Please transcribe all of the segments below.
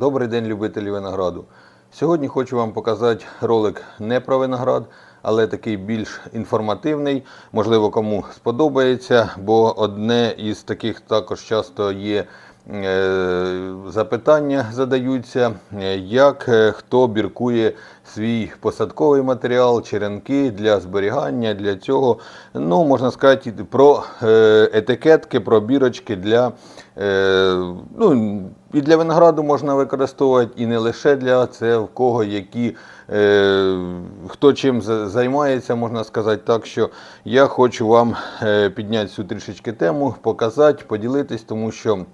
Добрий день, любителі винограду. Сьогодні хочу вам показати ролик не про виноград, але такий більш інформативний. Можливо, кому сподобається, бо одне із таких також часто є запитання задаються, е, як е, хто біркує свій посадковий матеріал, черенки для зберігання, для цього. Ну, можна сказати, про е, етикетки, про бірочки для. е, Ну, і для винограду можна використовувати, і не лише для це, в кого які, е, хто чим займається, можна сказати так, що я хочу вам е, підняти цю трішечки тему, показати, поділитись, тому що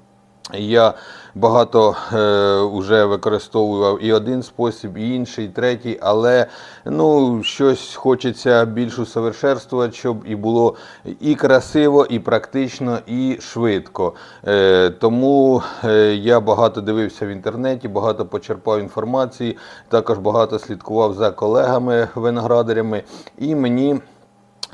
я багато е, вже використовував і один спосіб, і інший, і третій, але ну, щось хочеться більш усовершенствувати, щоб і було і красиво, і практично, і швидко. Е, тому е, я багато дивився в інтернеті, багато почерпав інформації, також багато слідкував за колегами виноградарями, і мені.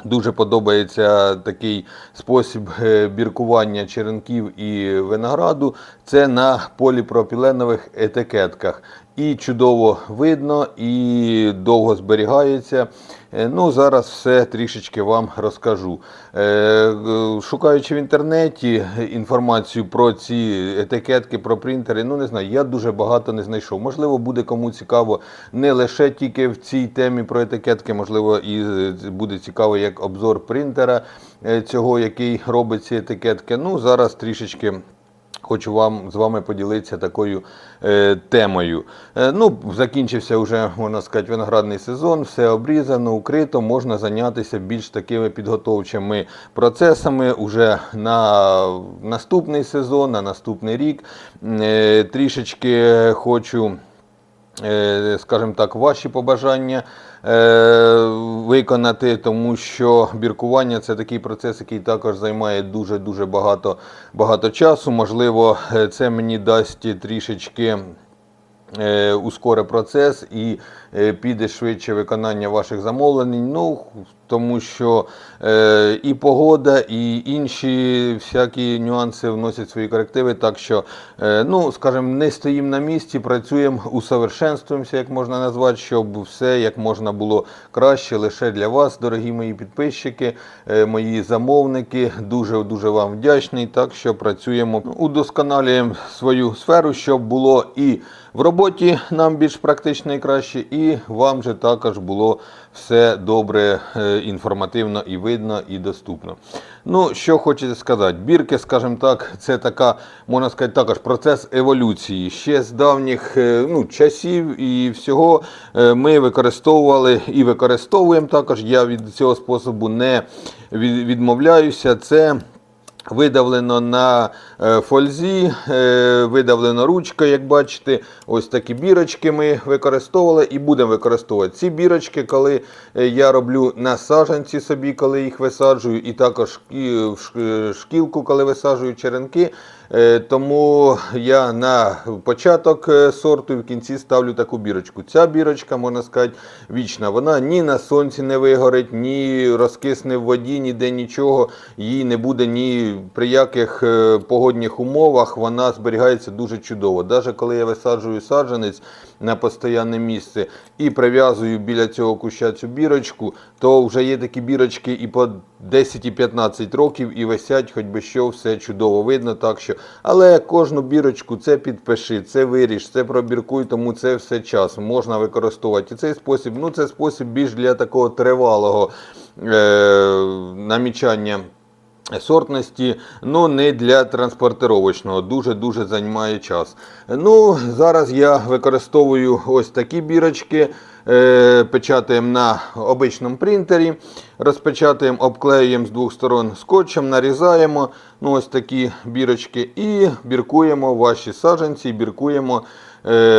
Дуже подобається такий спосіб е, біркування черенків і винограду. Це на поліпропіленових етикетках. І чудово видно, і довго зберігається. Е, Ну, зараз все трішечки вам розкажу. Е, е, Шукаючи в інтернеті інформацію про ці етикетки, про принтери, ну не знаю, я дуже багато не знайшов. Можливо, буде кому цікаво не лише тільки в цій темі про етикетки, можливо, і буде цікаво як обзор принтера цього, який робить ці етикетки. Ну, зараз трішечки. Хочу вам з вами поділитися такою е, темою. Е, ну, закінчився вже, можна сказати, виноградний сезон, все обрізано, укрито, можна зайнятися більш такими підготовчими процесами уже на наступний сезон, на наступний рік. Е, трішечки хочу е, скажімо так, ваші побажання виконати, тому що біркування це такий процес, який також займає дуже-дуже багато, багато часу. Можливо, е, це мені дасть трішечки. Е, Ускоре процес і е, піде швидше виконання ваших замовлень. Ну, тому що е, і погода, і інші всякі нюанси вносять свої корективи. Так що, е, ну, скажімо, не стоїмо на місці, працюємо, усовершенствуємося, як можна назвати, щоб все як можна було краще лише для вас, дорогі мої підписчики, е, мої замовники. Дуже дуже вам вдячний. Так що працюємо, удосконалюємо свою сферу, щоб було і в роботі нам більш практично і краще, і вам же також було все добре, е, інформативно і видно, і доступно. Ну, що хочеться сказати, бірки, скажімо так, це така, можна сказати, також процес еволюції. Ще з давніх е, ну, часів і всього е, ми використовували і використовуємо також. Я від цього способу не відмовляюся. Це Видавлено на е, фользі, е, видавлено ручкою, як бачите, ось такі бірочки ми використовували і будемо використовувати. Ці бірочки, коли е, я роблю на саджанці собі, коли їх висаджую, і також в шкілку, коли висаджую черенки. Е, Тому я на початок е, сорту і в кінці ставлю таку бірочку. Ця бірочка, можна сказати, вічна. Вона ні на сонці не вигорить, ні розкисне в воді, ніде нічого. Їй не буде ні при яких е, погодних умовах. Вона зберігається дуже чудово. Навіть коли я висаджую саджанець на постійне місце і прив'язую біля цього куща цю бірочку, то вже є такі бірочки і по 10 і 15 років і висять, хоч би що, все чудово видно. Так що, але кожну бірочку це підпиши, це виріж, це пробіркуй, тому це все час можна використовувати. І цей спосіб, ну це спосіб більш для такого тривалого е- намічання. Сортності, ну не для транспортировочного, дуже-дуже займає час. Ну, зараз я використовую ось такі бірочки, печатаємо на обичному принтері, розпечатаємо, обклеюємо з двох сторон скотчем, нарізаємо ну, ось такі бірочки і біркуємо ваші саджанці, біркуємо е,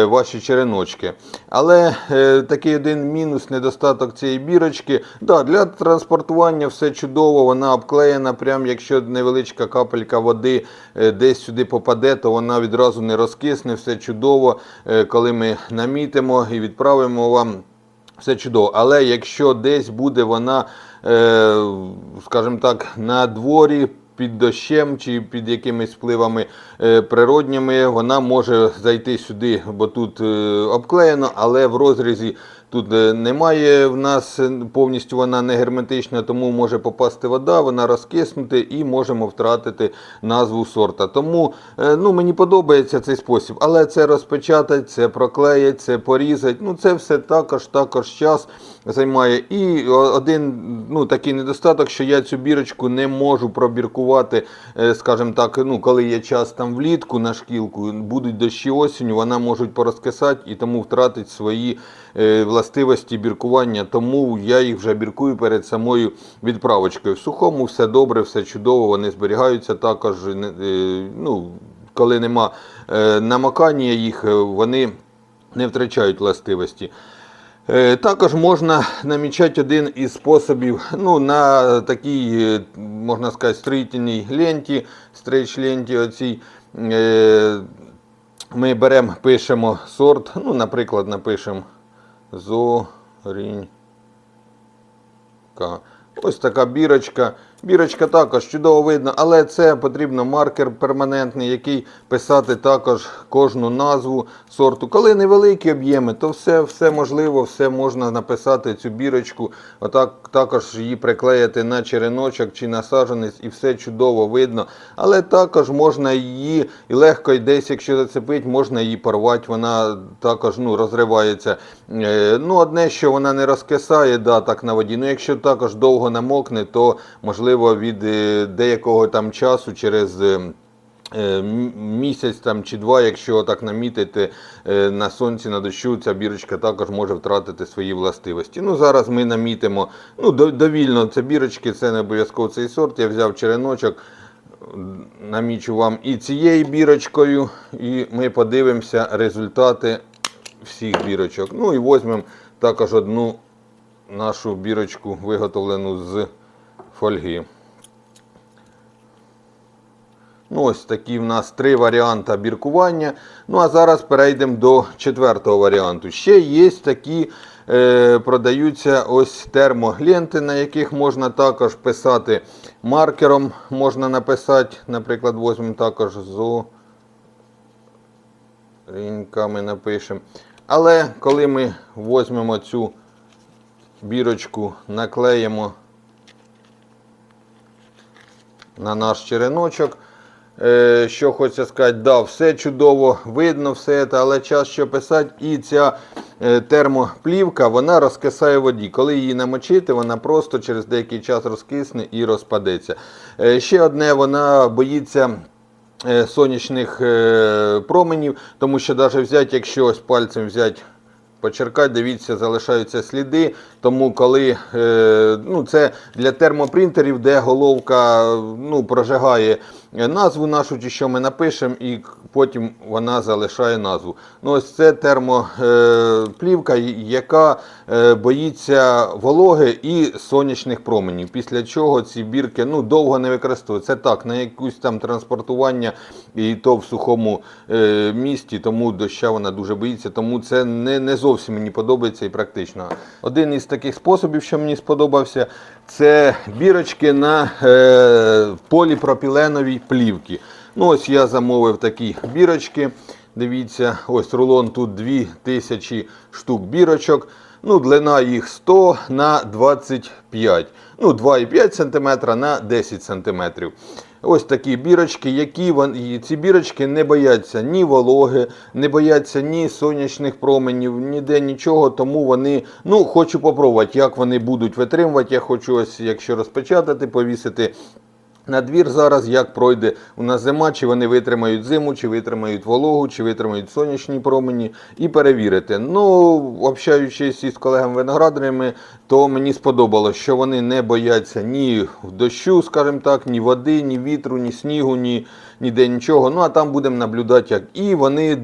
ваші череночки. Але е, такий один мінус, недостаток цієї бірочки. Да, для транспортування все чудово, вона обклеєна. Прям якщо невеличка капелька води е, десь сюди попаде, то вона відразу не розкисне, все чудово. Е, коли ми намітимо і відправимо вам. Все чудово, але якщо десь буде вона, е, скажімо так, на дворі під дощем чи під якимись впливами е, природніми, вона може зайти сюди, бо тут е, обклеєно, але в розрізі тут е, немає в нас повністю вона не герметична, тому може попасти вода, вона розкиснути і можемо втратити назву сорта. Тому ну, мені подобається цей спосіб, але це розпечатать, це проклеять, це порізать. Ну, це все також, також час займає. І один ну, такий недостаток, що я цю бірочку не можу пробіркувати, е, скажімо так, ну, коли є час там влітку на шкілку, будуть дощі осінню, вона можуть порозкисати і тому втратить свої е, властивості біркування. Тому я їх вже біркую перед самою відправочкою. В сухому все добре, все чудово, вони зберігаються також. е, Ну, коли нема намокання їх, вони не втрачають властивості. Е, Також можна намічати один із способів ну, на такій, е, можна сказати, строїтельній ленті, стрейч ленті оцій. Е, Ми беремо, пишемо сорт, ну, наприклад, напишемо зорінька. Ось така бірочка. Бірочка також чудово видно, але це потрібно маркер перманентний, який писати також кожну назву сорту. Коли невеликі об'єми, то все, все можливо, все можна написати цю бірочку. Отак також її приклеїти на череночок чи на саджанець, і все чудово видно. Але також можна її і легко і десь, якщо зацепить, можна її порвати. Вона також ну, розривається. Е, Ну, одне, що вона не розкисає, да, так на воді. Ну, якщо також довго намокне, то можливо від е, деякого там часу через. е, е, Місяць там чи два, якщо так намітити на сонці, на дощу, ця бірочка також може втратити свої властивості. Ну, зараз ми намітимо ну, довільно це бірочки, це не обов'язково цей сорт. Я взяв череночок, намічу вам і цією бірочкою, і ми подивимося результати всіх бірочок. Ну і візьмемо також одну нашу бірочку, виготовлену з фольги. Ну, ось такі в нас три варіанти біркування. Ну, а зараз перейдемо до четвертого варіанту. Ще є такі, е, продаються ось термоленти, на яких можна також писати маркером. Можна написати, наприклад, візьмемо також зо. Ріньками напишемо. Але коли ми візьмемо цю бірочку, наклеїмо на наш череночок. Е, Що хочеться сказати, да, все чудово, видно все це, але час що писати, і ця е, термоплівка вона розкисає воді. Коли її намочити, вона просто через деякий час розкисне і розпадеться. Е, Ще одне, вона боїться. Сонячних променів, тому що навіть взяти, якщо ось пальцем взяти почеркати, дивіться, залишаються сліди. Тому коли е, ну, це для термопринтерів, де головка ну, прожигає назву нашу, чи що ми напишемо, і потім вона залишає назву. Ну, ось це термоплівка, яка е, боїться вологи і сонячних променів. Після чого ці бірки ну, довго не використовуються. Це так, на якусь там транспортування і то в сухому е, місті, тому доща вона дуже боїться, тому це не, не зовсім мені подобається і практично. Один із таких способів, що мені сподобався, це бірочки на е, поліпропіленовій плівці. Ну, ось я замовив такі бірочки. Дивіться, ось рулон тут 2000 штук бірочок. Ну, длина їх 100 на 25. Ну, 2,5 см на 10 см. Ось такі бірочки, які вон- і ці бірочки не бояться ні вологи, не бояться ні сонячних променів, ніде нічого, тому вони, ну, хочу попробувати, як вони будуть витримувати. Я хочу ось, якщо розпечатати, повісити на двір зараз, як пройде у нас зима, чи вони витримають зиму, чи витримають вологу, чи витримають сонячні промені, і перевірити. Ну, общаючись із колегами-виноградарями, то мені сподобалось, що вони не бояться ні дощу, скажімо так, ні води, ні вітру, ні снігу, ні ніде нічого. Ну а там будемо наблюдати, як. І вони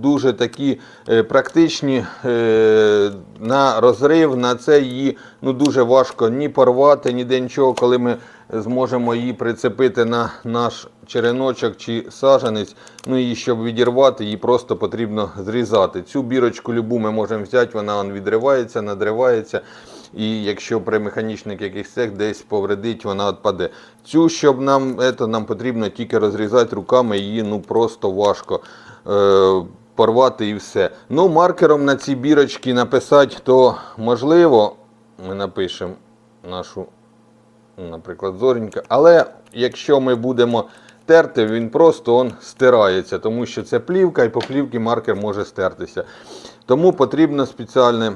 дуже такі е, практичні е, на розрив, на це її ну, дуже важко ні порвати, ніде нічого, коли ми зможемо її прицепити на наш череночок чи сажанець. Ну і щоб відірвати, її просто потрібно зрізати. Цю бірочку любу ми можемо взяти, вона відривається, надривається. і якщо при механічних якихось цех десь повредить, вона відпаде. Цю, щоб нам, ето, нам потрібно тільки розрізати руками, її ну просто важко. Е, порвати і все. Ну, маркером на ці бірочки написати, то можливо, ми напишемо нашу, наприклад, зоренька. Але якщо ми будемо терти, він просто он стирається, тому що це плівка, і по плівці маркер може стертися. Тому потрібно спеціальне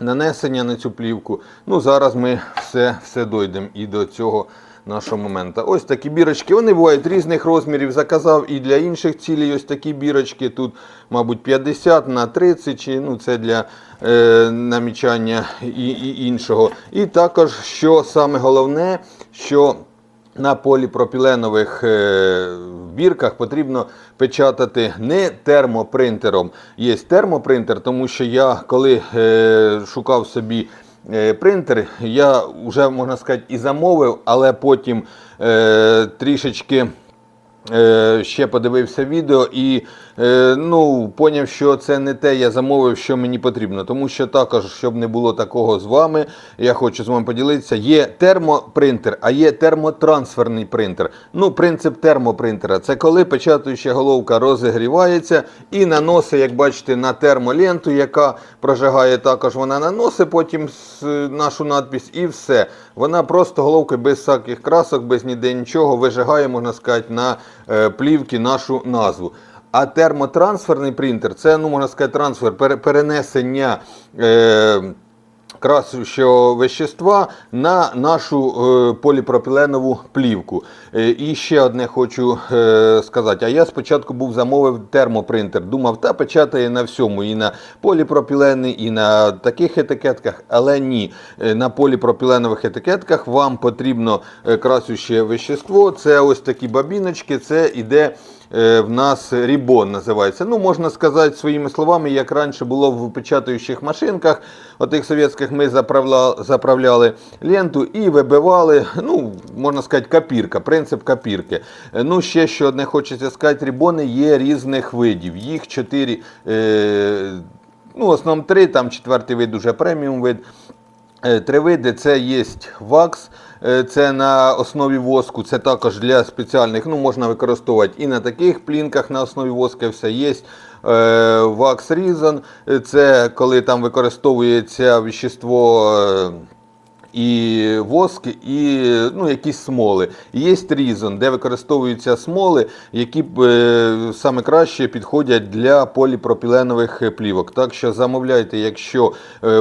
нанесення на цю плівку. Ну, зараз ми все, все дойдемо і до цього нашого моменту. Ось такі бірочки. Вони бувають різних розмірів. Заказав і для інших цілей ось такі бірочки. Тут, мабуть, 50 на 30, чи, ну, це для е, намічання і, і іншого. І також, що саме головне, що на поліпропіленових е, бірках потрібно печатати не термопринтером. Є термопринтер, тому що я коли е, шукав собі принтер, я вже можна сказати і замовив, але потім е, трішечки. Е, ще подивився відео і е, ну, поняв, що це не те я замовив, що мені потрібно. Тому що також, щоб не було такого з вами, я хочу з вами поділитися. Є термопринтер, а є термотрансферний принтер. Ну, принцип термопринтера це коли печатаюча головка розігрівається і наносить, як бачите, на термоленту, яка прожигає також, вона наносить потім нашу надпись і все. Вона просто головкою без всяких красок, без ніде нічого вижигає, можна сказати, на е, плівки нашу назву. А термотрансферний принтер це, ну, можна сказати, трансфер, перенесення. Е, красущого вещества на нашу е, поліпропіленову плівку. Е, і ще одне хочу е, сказати. А я спочатку був замовив термопринтер. Думав, та печатає на всьому, і на поліпропілени, і на таких етикетках, але ні. Е, На поліпропіленових етикетках вам потрібно е, красуще вещество. Це ось такі бабіночки, це іде. Е, в нас рібон називається. Ну, можна сказати своїми словами, як раніше було в печатаючих машинках, отих совєтських ми заправля, заправляли ленту і вибивали, ну, можна сказати, копірка, принцип копірки. Е, Ну, ще що одне хочеться сказати, рібони є різних видів. Їх чотири, е, ну, в три, там четвертий вид уже преміум вид. Е, Три види це є вакс, е, це на основі воску, це також для спеціальних, ну можна використовувати і на таких плінках на основі воска все є. Вакс Reason, е, це коли там використовується вещество. І воск, і ну, якісь смоли. Є різон, де використовуються смоли, які е, саме краще підходять для поліпропіленових плівок. Так що замовляйте, якщо е,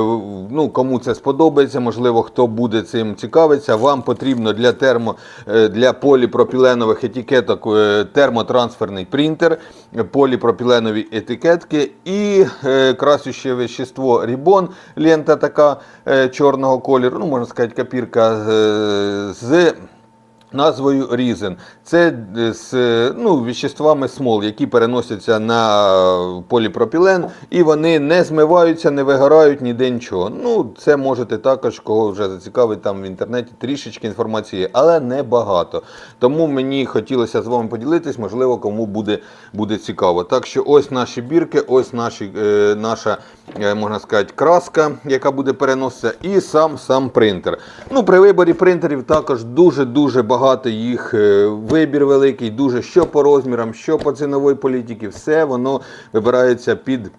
ну, кому це сподобається, можливо, хто буде цим цікавитися, вам потрібно для термо, е, для поліпропіленових етикеток е, термотрансферний принтер, поліпропіленові етикетки і е, красюще вещество Рібон, лента така чорного кольору, ну, можна сказати, копірка е, з назвою Різен. Це е, з ну, веществами смол, які переносяться на поліпропілен, і вони не змиваються, не вигорають ніде нічого. Ну, це можете також, кого вже зацікавить там в інтернеті, трішечки інформації, але не багато. Тому мені хотілося з вами поділитись, можливо, кому буде, буде цікаво. Так що ось наші бірки, ось наші, е, наша, можна сказати, краска, яка буде переноситися, і сам сам принтер. Ну, при виборі принтерів також дуже-дуже багато їх е, вибір великий, дуже що по розмірам, що по ціновій політиці, все воно вибирається під.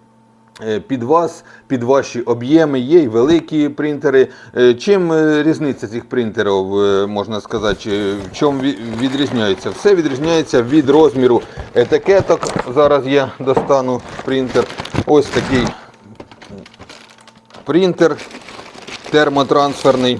е, Під вас, під ваші об'єми, є й великі принтери. Е, Чим е, різниця цих принтерів, е, можна сказати, в чому відрізняється? Все відрізняється від розміру етикеток. Зараз я достану принтер. Ось такий принтер термотрансферний.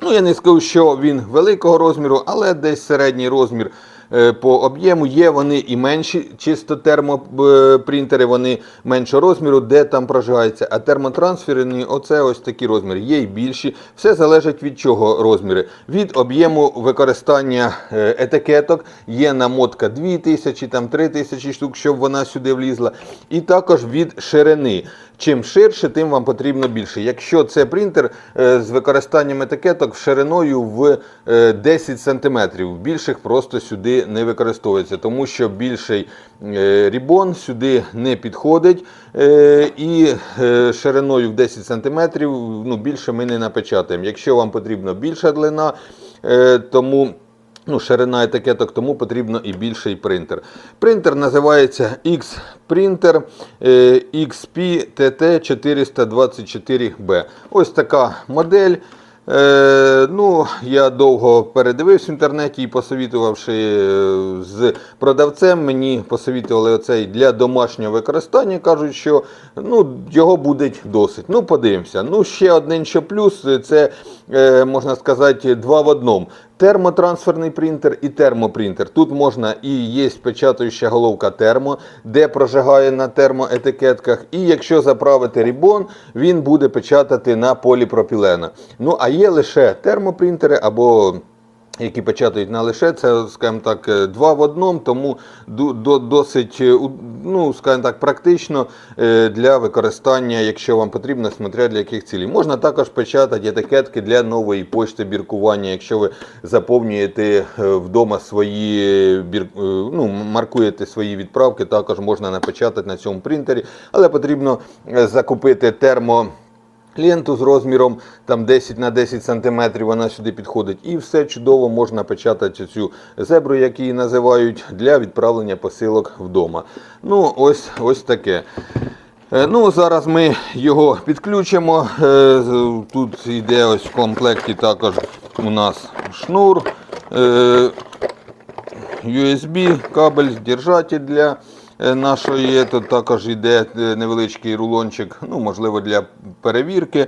Ну, я не скажу, що він великого розміру, але десь середній розмір е, по об'єму. Є вони і менші, чисто термопринтери, вони меншого розміру, де там прожигається. А термотрансферні, оце ось такі розміри. Є і більші. Все залежить від чого розміри. Від об'єму використання е, етикеток. Є намотка 2000, там 3000 штук, щоб вона сюди влізла. І також від ширини. Чим ширше, тим вам потрібно більше. Якщо це принтер е, з використанням етикеток шириною в е, 10 см, більших просто сюди не використовується, тому що більший е, рібон сюди не підходить. е, І е, шириною в 10 см ну, більше ми не напечатаємо. Якщо вам потрібна більша длина, е, тому ну, ширина етикеток, тому потрібно і більший принтер. Принтер називається X-Printer е, XP TT424B. Ось така модель. Е, ну, я довго передивився в інтернеті і посовітувавши е, з продавцем, мені посовітували оцей для домашнього використання. Кажуть, що ну, його буде досить. Ну, подивимося. Ну, ще один що плюс, це е, можна сказати два в одному. Термотрансферний принтер і термопринтер. Тут можна і є печатаюча головка термо, де прожигає на термоетикетках. І якщо заправити рібон, він буде печатати на поліпропілена. Ну а є лише термопринтери або які печатають на лише, це, скажімо так, е, два в одному, тому до- досить, е, ну, скажімо так, практично е, для використання, якщо вам потрібно, смотря для яких цілей. Можна також печатати етикетки для нової почти біркування, якщо ви заповнюєте вдома свої бір, ну, маркуєте свої відправки, також можна напечатати на цьому принтері, але потрібно закупити термо. Ленту з розміром там 10 на 10 см вона сюди підходить. І все чудово можна печатати цю зебру, як її називають, для відправлення посилок вдома. Ну, ось, ось таке. Е, Ну, зараз ми його підключимо. Е, Тут йде ось в комплекті також у нас шнур. е, USB, кабель, держатель для е, нашої. Тут також йде е, невеличкий рулончик, ну, можливо, для перевірки.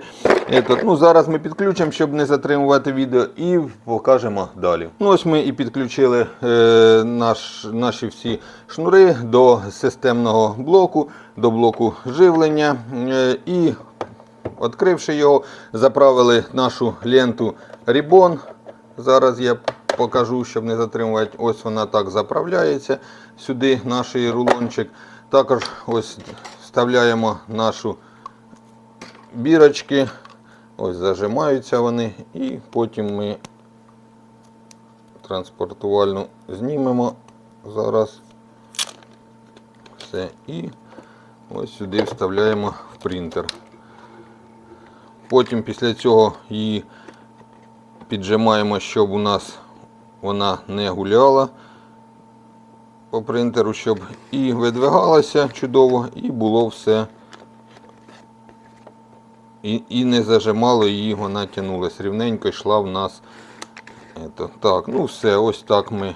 Ну, зараз ми підключимо, щоб не затримувати відео, і покажемо далі. Ну, ось ми і підключили е, наш, наші всі шнури до системного блоку, до блоку живлення. Е, і Відкривши його, заправили нашу ленту Ribbon. Зараз я покажу, щоб не затримувати. Ось вона так заправляється сюди, наш рулончик. Також ось вставляємо нашу бірочки. Ось зажимаються вони. І потім ми транспортувальну знімемо зараз. Все. І ось сюди вставляємо в принтер. Потім після цього її піджимаємо, щоб у нас вона не гуляла по принтеру, щоб і видвигалася чудово, і було все. І, і не зажимало її, вона тягнулась рівненько, йшла в нас. Ето, так, ну все, ось так ми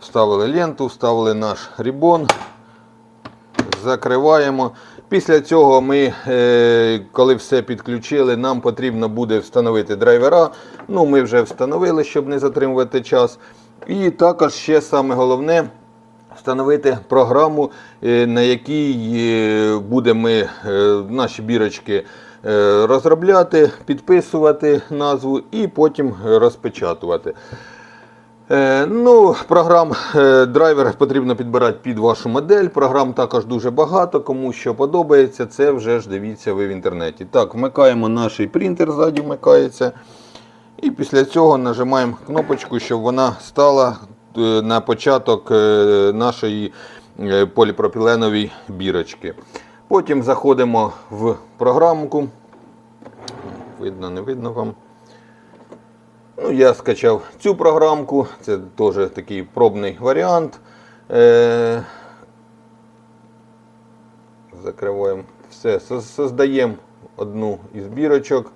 вставили ленту, вставили наш рібон закриваємо. Після цього ми, е, коли все підключили, нам потрібно буде встановити драйвера. Ну, ми вже встановили, щоб не затримувати час. І також ще саме головне встановити програму, е, на якій е, будемо наші бірочки розробляти, підписувати назву і потім розпечатувати. Е, Ну, програм е, драйвер потрібно підбирати під вашу модель. Програм також дуже багато. Кому що подобається, це вже ж дивіться ви в інтернеті. Так, вмикаємо наш принтер, ззаді вмикається. І після цього нажимаємо кнопочку, щоб вона стала е, на початок нашої поліпропіленової бірочки. Потім заходимо в програмку. Видно, не видно вам. Ну, я скачав цю програмку, це теж такий пробний варіант. Е- закриваємо все, создаємо одну із бірочок.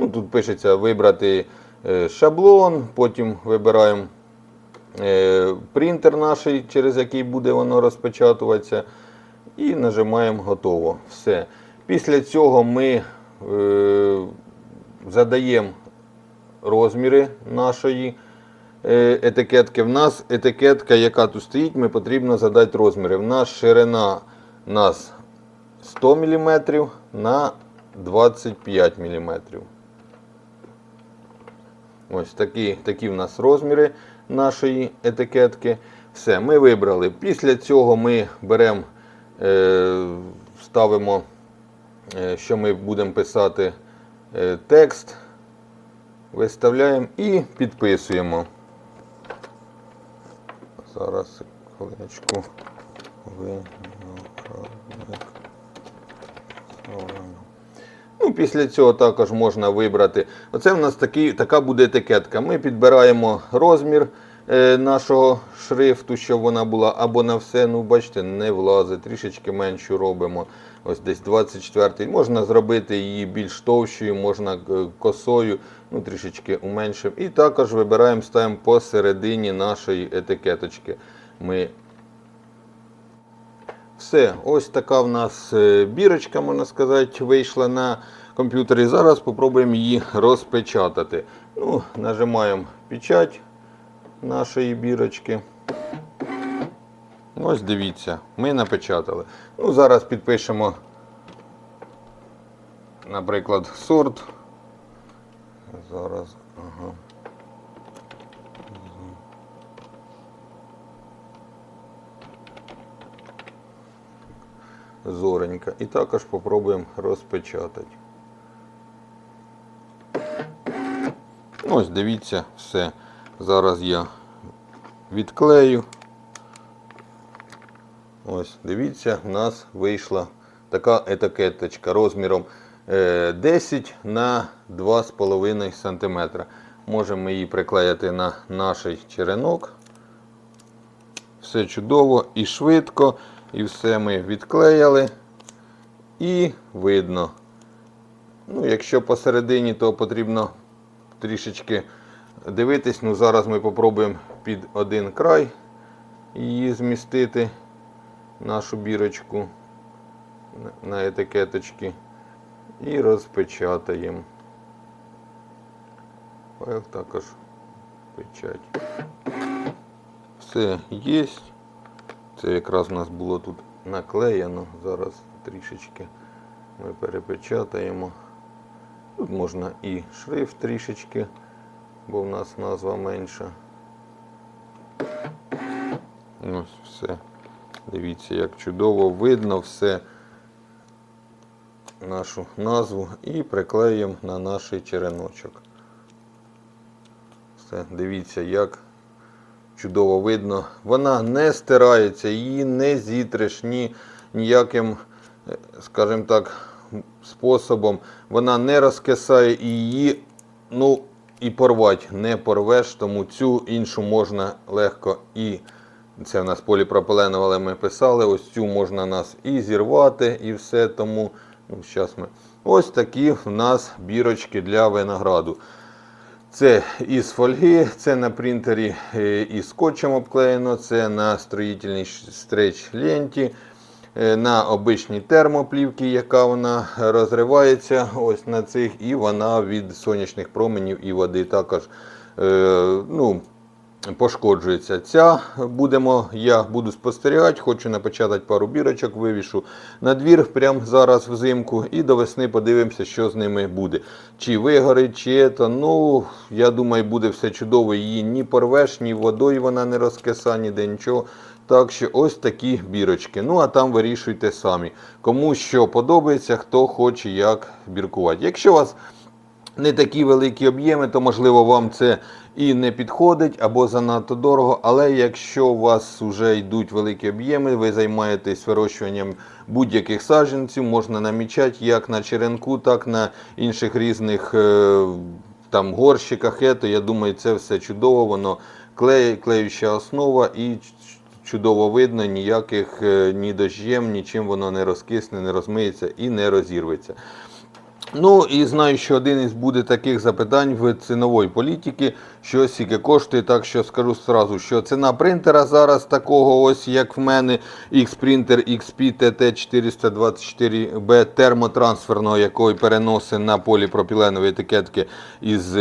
Ну, тут пишеться вибрати е, шаблон, потім вибираємо е, принтер наш, через який буде воно розпечатуватися. І нажимаємо готово. Все. Після цього ми е, задаємо розміри нашої е, етикетки. В нас етикетка, яка тут стоїть, ми потрібно задати розміри. В нас ширина у нас 100 мм на 25 мм. Ось такі, такі в нас розміри нашої етикетки. Все, ми вибрали. Після цього ми беремо, е, ставимо, е, що ми будемо писати текст, виставляємо і підписуємо. Зараз. Солоно. Ну, після цього також можна вибрати. Оце в нас такий, така буде етикетка. Ми підбираємо розмір е, нашого шрифту, щоб вона була або на все, ну бачите, не влазить, трішечки меншу робимо. Ось десь 24 Можна зробити її більш товщою, можна е, косою, ну трішечки уменшимо. І також вибираємо, ставимо посередині нашої етикеточки. Ми все, ось така в нас е, бірочка, можна сказати, вийшла на комп'ютері. Зараз спробуємо її розпечатати. Ну, Нажимаємо печать нашої бірочки. Ось дивіться, ми напечатали. Ну, Зараз підпишемо, наприклад, сорт. Зараз, ага. зоренька. І також спробуємо розпечатати. Ось дивіться, все. Зараз я відклею. Ось, дивіться, в нас вийшла така етикеточка розміром е, 10 на 2,5 см. Можемо її приклеїти на наш черенок. Все чудово і швидко. І все ми відклеяли. І видно. Ну, Якщо посередині, то потрібно трішечки дивитись. Ну, Зараз ми спробуємо під один край її змістити, нашу бірочку на етикеточки. І розпечатаємо. Файл також печать. Все є. Це якраз у нас було тут наклеєно. Зараз трішечки ми перепечатаємо. Тут можна і шрифт трішечки, бо в нас назва менша. Ось все. Дивіться, як чудово видно все нашу назву і приклеїмо на наш череночок. Все, дивіться, як чудово видно. Вона не стирається, її не зітреш ні ніяким, е, скажімо так, способом. Вона не розкисає і її, ну, і порвати не порвеш, тому цю іншу можна легко і. Це в нас поліпропиленова, але ми писали. Ось цю можна нас і зірвати, і все. Тому ну, зараз ми. Ось такі в нас бірочки для винограду. Це із фольги, це на принтері е, із скотчем обклеєно, це на строїтельній стреч ленті, на обичній термоплівці, яка вона розривається ось на цих, і вона від сонячних променів і води. Також е, ну, пошкоджується. Ця будемо, я буду спостерігати, хочу напечатати пару бірочок, вивішу на двір прямо зараз взимку і до весни подивимося, що з ними буде. Чи вигорить, чи це. Ну, я думаю, буде все чудово. Її ні порвеш, ні водою вона не розкиса, ніде нічого. Так що ось такі бірочки. Ну, а там вирішуйте самі. Кому що подобається, хто хоче як біркувати. Якщо вас не такі великі об'єми, то можливо вам це і не підходить або занадто дорого. Але якщо у вас вже йдуть великі об'єми, ви займаєтесь вирощуванням будь-яких саджанців, можна намічати як на черенку, так і на інших різних е, там горщиках. Ето, я думаю, це все чудово, воно клеє, клеюча основа і чудово видно, ніяких е, ні дощем, нічим воно не розкисне, не розмиється і не розірветься. Ну і знаю, що один із буде таких запитань в цінової політики, що скільки коштує, так що скажу сразу, що ціна принтера зараз такого, ось як в мене, X-Printer XP TT424B термотрансферного, який переносить на поліпропіленові етикетки із е,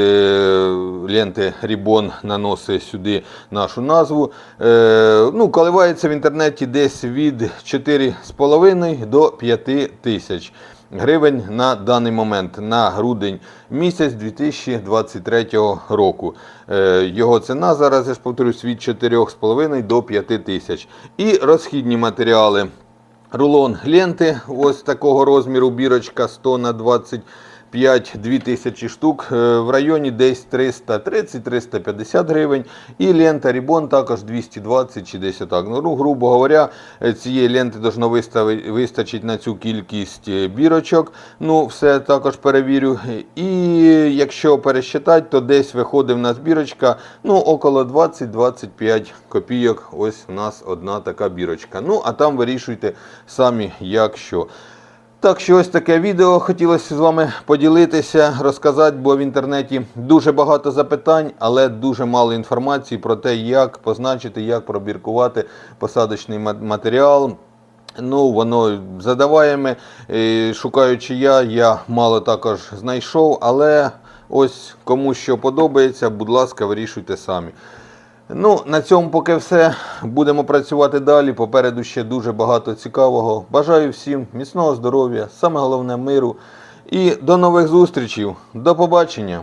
ленти Ribbon, наносить сюди нашу назву. Е, ну, Коливається в інтернеті десь від 4,5 до 5 тисяч гривень на даний момент на грудень місяць 2023 року. Е, Його ціна зараз, я ж повторюсь, від 4,5 до 5 тисяч. І розхідні матеріали. рулон ленти ось такого розміру, бірочка 100 на 25 2000 штук, е, в районі десь 330-350 гривень. І лента Рібон також 220 чи десь отак. Ну, грубо говоря, е, цієї ленти должно вистачить на цю кількість е, бірочок. Ну, все також перевірю. І якщо пересчитати, то десь виходить в нас бірочка ну, около 20-25 копійок. Ось у нас одна така бірочка. Ну, а там вирішуйте самі, як що. Так що ось таке відео хотілося з вами поділитися, розказати, бо в інтернеті дуже багато запитань, але дуже мало інформації про те, як позначити, як пробіркувати посадочний матеріал. Ну, воно задаваємо, шукаючи я, я мало також знайшов, але ось кому що подобається, будь ласка, вирішуйте самі. Ну, на цьому поки все. Будемо працювати далі. Попереду ще дуже багато цікавого. Бажаю всім міцного здоров'я, саме головне миру. І до нових зустрічей. До побачення!